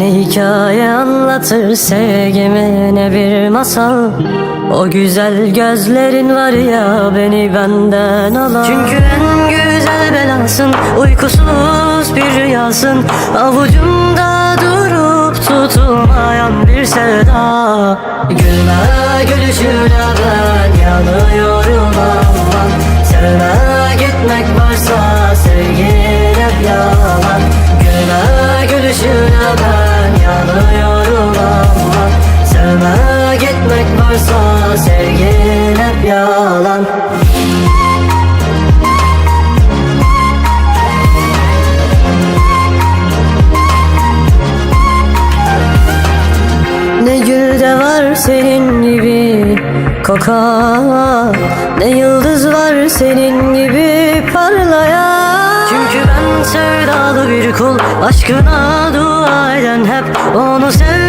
hikaye anlatır sevgimi ne bir masal. O güzel gözlerin var ya beni benden alan Çünkü en güzel belasın uykusuz bir rüyasın. Avucumda durup tutulmayan bir sevda. Gülme gülüşüne ben yanıyorum aman. Sevme gitmek varsa sevgin hep yalan Gülüşüne ben yanıyorum aman Sevme gitmek varsa sevgin hep yalan. Ne gülde var senin gibi kokan Ne yıldız var senin gibi parlayan. Çünkü ben sevdalı kul Aşkına dua eden hep Onu sevdiğim